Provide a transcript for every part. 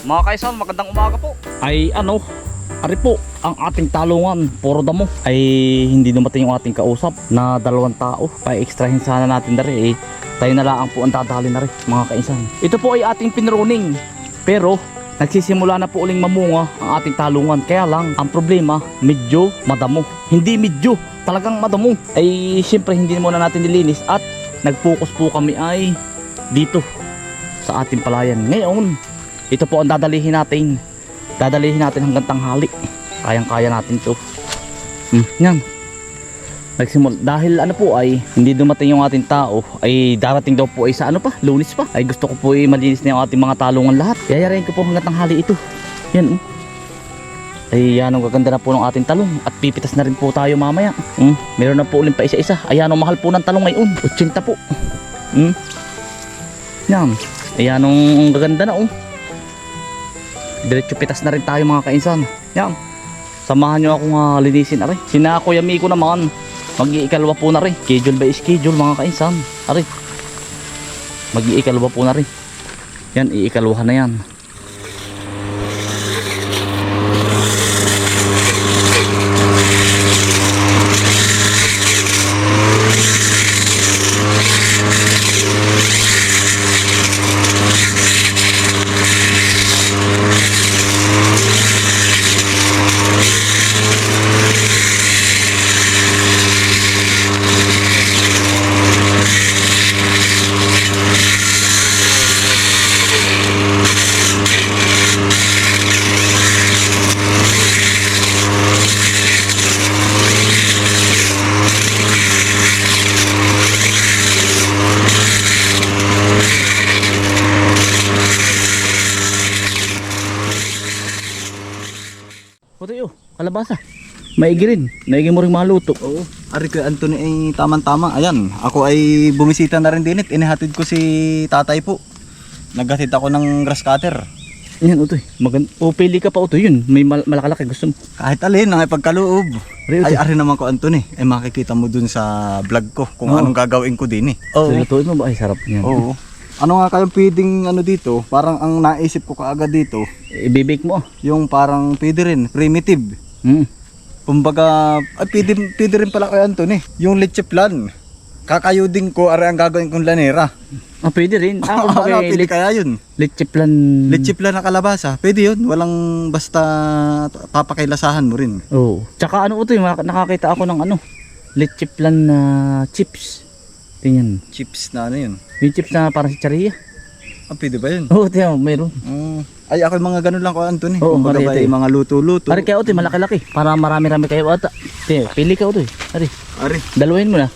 Mga kaisan, magandang umaga po. ay ano, ari po, ang ating talungan, puro damo, ay hindi dumating yung ating kausap na dalawang tao. Pa-extrahin sana natin na eh. Tayo na lang po ang dadali na rin, mga kaisan. Ito po ay ating pinruning, pero nagsisimula na po uling mamunga ang ating talungan. Kaya lang, ang problema, medyo madamo. Hindi medyo, talagang madamo. Ay siyempre hindi muna natin nilinis at nag-focus po kami ay dito sa ating palayan. Ngayon, ito po ang dadalihin natin. Dadalihin natin hanggang tanghali. Kayang kaya natin to. Hmm, yan. Nagsimul dahil ano po ay hindi dumating yung ating tao ay darating daw po ay sa ano pa? Lunis pa. Ay gusto ko po ay malinis na yung ating mga talungan lahat. Yayarayin ko po hanggang tanghali ito. Yan oh. ay yan ang gaganda na po ng ating talong. At pipitas na rin po tayo mamaya. Hmm, meron na po ulit pa isa-isa. Ayan ang mahal po ng talong ngayon. 80 po. Hmm. yan. Ayan ang gaganda na oh diretso pitas na rin tayo mga kainsan. Yan. Samahan nyo akong uh, linisin aray. Sina kuya Miko naman. Mag-iikalwa po na rin. Schedule by schedule mga kainsan. Aray. Mag-iikalwa po na rin. Yan iikalwa na yan Puto yun, kalabasa. Maigi rin. Maigi mo rin maluto. Oo. Ari ko Anthony ay tamang-tama. Ayan, ako ay bumisita na rin din it. Inihatid ko si tatay po. Naghatid ako ng grass cutter. Yan, utoy. Magand o, pili ka pa, utoy. Yun, may mal malakalaki. Gusto mo. Kahit alin, ang ipagkaloob. Ari, Ay, ari naman ko Anthony. Ay makikita mo dun sa vlog ko kung Oo. anong gagawin ko din eh. Oh. Lutuin mo ba? Ay, sarap niyan. Oo. Ano nga kayong pwedeng ano dito? Parang ang naisip ko kaagad dito, I-bake mo. yung parang pwede rin, primitive. Hmm. Kumbaga, ay pwede, pwede rin pala kay Anthony. Yung leche plan. Kakayudin ko, ari ang gagawin kong lanera. Ah, pwede rin. Ah, ano, bagay, pwede lit- kaya yun? Leche plan. Leche plan na kalabasa. Pwede yun. Walang basta papakailasahan mo rin. Oo. Tsaka ano utoy, mak- nakakita ako ng ano. Leche plan na chips. Tingnan. Chips na ano yun. Yung chips na parang si Charia. Ah, pwede ba yun? Oo, mo, meron. Mm. Ay, ako yung mga ganun lang ko, Anthony. Oo, Kumbaga marito ba, eh. yung mga luto-luto. Pare kaya utoy, malaki-laki. Para marami-rami kayo ata. Tingnan, pili ka utoy. Ari, Ari. dalawahin mo na.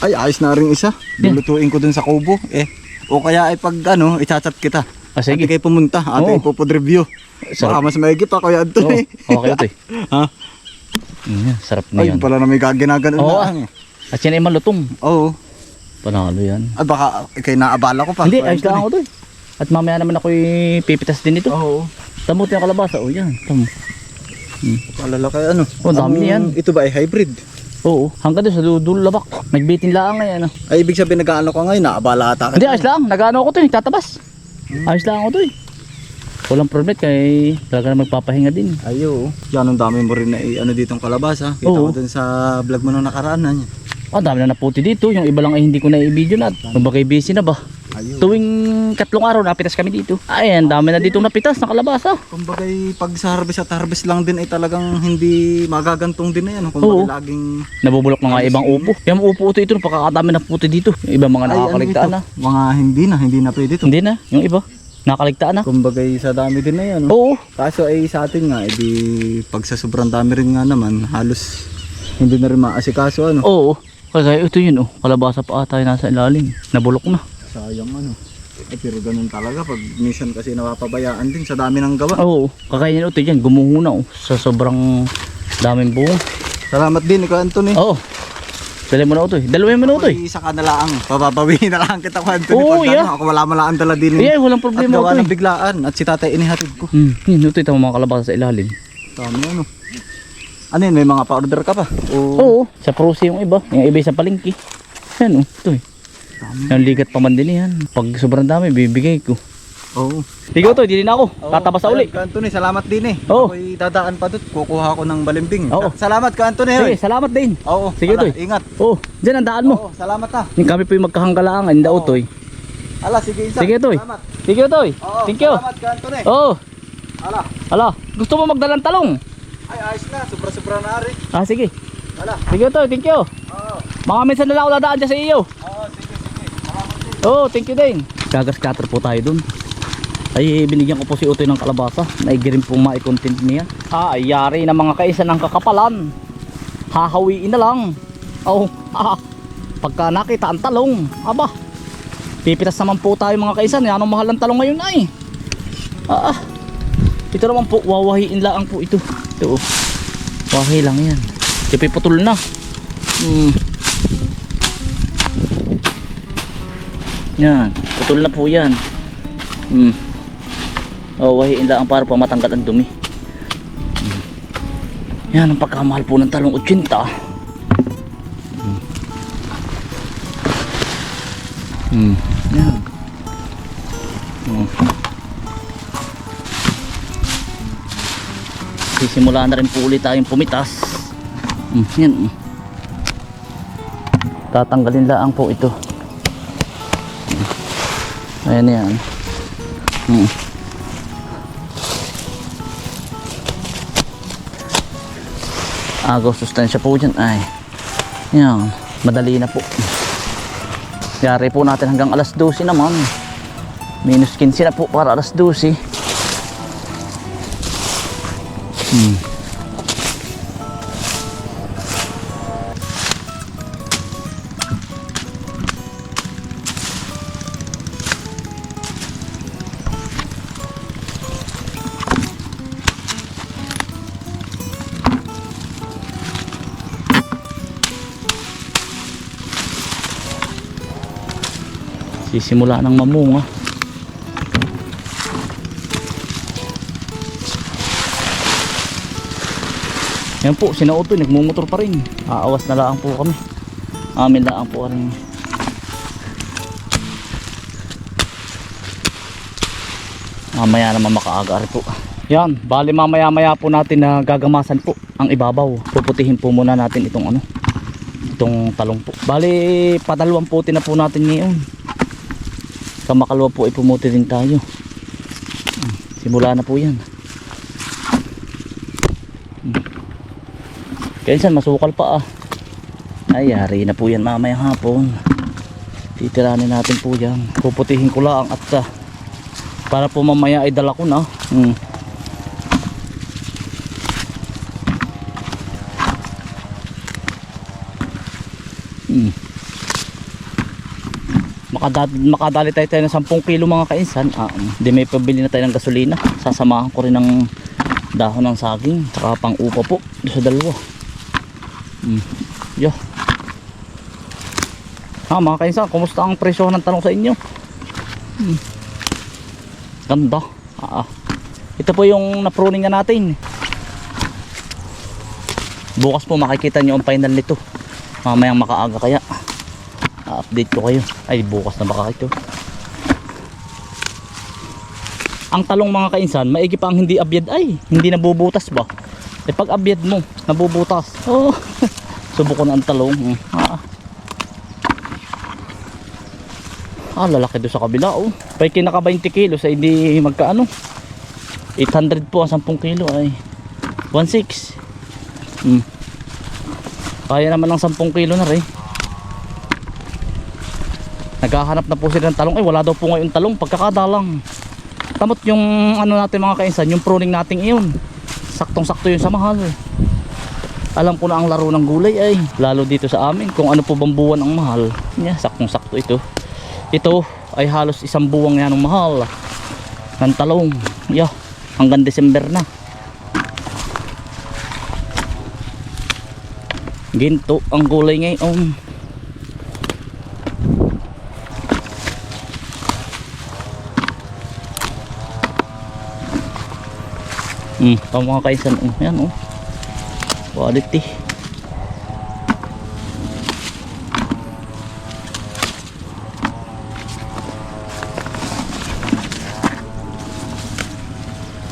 Ay, ayos na rin isa. Lulutuin ko dun sa kubo. Eh, o kaya ay pag ano, ichat-chat kita. Ah, sige. Ate kayo pumunta. Ate Oo. ipopod review. Baka Sarap. mas maigi pa, Kuya Oo, Anthony. okay utoy. ha? Mm, sarap na Ay, yan. pala na may gaginaganon Oo, na. ah. ang. At yan ay malutong. Oo. Panalo yan. Ay, baka kay naabala ko pa. Hindi, ayos lang ako doon. At mamaya naman ako pipitas din ito. Oo. Tamo yung kalabasa. O yan, tamo. Palala kayo ano. Oh, dami Ang- niyan. Ito ba ay hybrid? Oo, hanggang doon sa dudul labak. Nagbitin lang ngayon. Ano. Ay, ibig sabihin nag-ano ka ngayon, naabala ata ka. Hindi, ayos lang. Nag-ano ako to eh, tatabas. Ayos lang ako to eh. Walang problem kay talaga na magpapahinga din. Ayo. Yan ang dami mo rin na i- ano ditong kalabasa. Kita Oo. ko dun sa vlog mo nung nakaraan na niya. Ah, dami na naputi dito. Yung iba lang ay hindi ko na i-video na. Magbagay busy na ba? Ayo. Tuwing katlong araw napitas kami dito. Ay, ang dami na ditong napitas na kalabasa. Kumbagay pag sa harvest at harvest lang din ay talagang hindi magagantong din na yan. Oo. Kumbagay laging Nabubulok na nga ibang upo. Yung upo ito, ito, pagkakadami na puti dito. Yung ibang mga ano nakakaligtaan ito? na. Mga hindi na, hindi na pwede to. Hindi na, yung iba. Nakakaligtaan na. Kumbagay sa dami din na yan. no? Oo. Kaso ay sa atin nga, edi pag sa sobrang dami rin nga naman, halos hindi na rin maasikaso ano. Oo. Kaya ito yun oh. Kalabasa pa ata yung nasa ilalim. Nabulok na. Sayang ano. Ay pero ganun talaga pag minsan kasi napapabayaan din sa dami ng gawa. Oo. Kakainin ito yan. Gumuho na oh. Sa sobrang daming bunga. Salamat din ikaw Anthony. Oo. Dali mo na ito eh. Dalawin mo na ito eh. Isa ka na lang. Papabawiin na lang kita ko Anthony. Oo, yeah. ano, ako wala malaan dala din. Eh, walang At problema gawa ito ng eh. biglaan. At si tatay inihatid ko. Hmm. Yun, ito ito mga kalabasa sa ilalim. Dami ano. Ano yun, may mga pa-order ka pa? O, Oo. Sa prusi yung iba. Yung iba sa palengke. Yan oh. Ito eh. Yung ligat pa man din yan. Pag sobrang dami, bibigay ko. Oo. Sige to, hindi na ako. Tatabas sa uli. Ka Anthony, salamat din eh. Oo. Ako'y dadaan pa doon. Kukuha ko ng balimbing. Oo. Sa- Salamat ka Anthony. Sige, salamat din. Oo. Sige, Ala, Toy. Ingat. Oh, dyan ang daan mo. Oo, salamat ha. Yung kami po yung magkahanggalangan, hindi Oo. utoy. Ala, sige isa. Sige, Toy. Salamat. Sige, Toy. Oo, Thank you. Salamat ka Anthony. Oh, Ala. ala. Gusto mo magdalang talong? Ay, ayos na. Sobra-sobra na ari. Ah, sige. Ala. Sige, Toy. Thank you. Oo. Mga minsan na lang ako dadaan dyan sa iyo. Oo, sige, sige. Salamat din. Oh, thank you din. Gagas cutter po tayo dun. Ay, binigyan ko po si Utoy ng kalabasa. Naigirin po maikontent niya. Ah, yari na mga kaisa ng kakapalan. Hahawiin na lang. Oh, ah, pagka nakita ang talong, aba, pipitas naman po tayo mga kaisa. Yan ang mahal ng talong ngayon ay. Ah, ah. ito naman po, wawahiin lang po ito. Ito, oh. wahi lang yan. Ito putol na. Hmm. Yan, putol na po yan. Hmm. Oh, wahiin lang para pa matanggal ang dumi. Hmm. Yan, ang pagkamahal po ng talong 80. Hmm. Hmm. Sisimula na rin po ulit tayong pumitas. Hmm. Yan. Tatanggalin lang po ito. Ayan yan. Hmm. agaw sustansya po dyan ay yan madali na po yari po natin hanggang alas 12 naman minus 15 na po para alas 12 hmm. sisimula ng mamunga yan po sinauto nagmumotor pa rin. Aawas na lang po kami. Amin lang po rin. Mamaya naman makaaga rin po. Yan bali mamaya maya po natin na gagamasan po ang ibabaw. Puputihin po muna natin itong ano itong talong po. Bali padalawang puti na po natin ngayon. Sa makalawa po ay pumuti din tayo. Hmm, simula na po yan kaya masukal pa ah ay yari na po yan mamaya hapon titiranin natin po yan puputihin ko lang at ah, para po mamaya ay dala ko na hmm. Hmm. Makadali, makadali tayo tayo ng 10 kilo mga kainsan. Ah, um, di may pabili na tayo ng gasolina. Sasamahan ko rin ng dahon ng saging. Saka pang upa po. Sa dalawa. Hmm. Yo. Ha mga kainsan, kumusta ang presyo ng talong sa inyo? Hmm. Ganda. Ah, ah. Ito po yung napruning na natin. Bukas po makikita nyo ang final nito. Mamayang makaaga kaya update ko kayo ay bukas na baka ito ang talong mga kainsan maigi pa ang hindi abyad ay hindi nabubutas ba eh pag abyad mo nabubutas. Oh subok ko na ang talong Hmm. ah. ah lalaki doon sa kabila oh. Pay kinaka 20 kilos ay hindi magkaano. 800 po ang 10 kilo ay. 1.6 hmm. kaya naman ng 10 kilo na rin. Naghahanap na po sila ng talong. Ay wala daw po ngayon talong. Pagkakadalang tamot yung ano natin mga kainsan yung pruning nating iyon saktong sakto yun sa mahal. Alam ko na ang laro ng gulay ay. Lalo dito sa amin kung ano po bang buwan ang mahal. Yeah, saktong sakto ito. Ito ay halos isang buwang yan ang mahal. Ng talong. Yeah, hanggang December na. Ginto ang gulay ngayon Hmm, ang mga kaisan, oh, yan oh. Quality.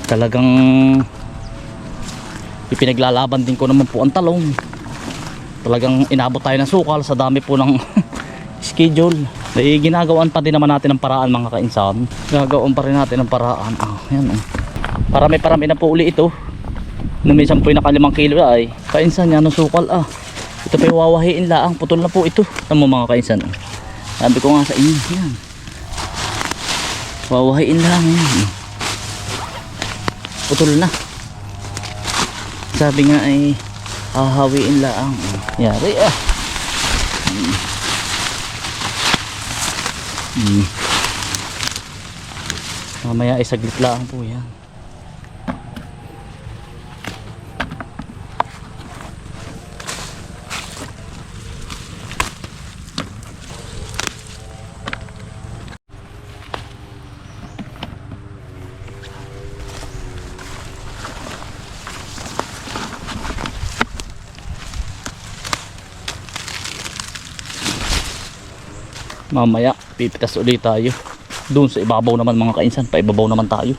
talagang ipinaglalaban din ko naman po ang talong talagang inabot tayo ng sukal sa dami po ng schedule ay ginagawaan pa din naman natin ng paraan mga kainsan gagawin pa rin natin ng paraan ah, yan oh. Parami parami na po uli ito. Nung minsan po yung nakalimang kilo ay kainsan yan ang sukal ah. Ito pa yung wawahiin laang putol na po ito. Tamo mga kainsan oh. sabi ko nga sa inyo yan. Wawahiin lang yan putol na. Sabi nga ay hahawiin laang yari ah. Hmm. Hmm. mamaya ay saglit lang po yan mamaya pipitas ulit tayo. Doon sa ibabaw naman mga kainsan pa ibabaw naman tayo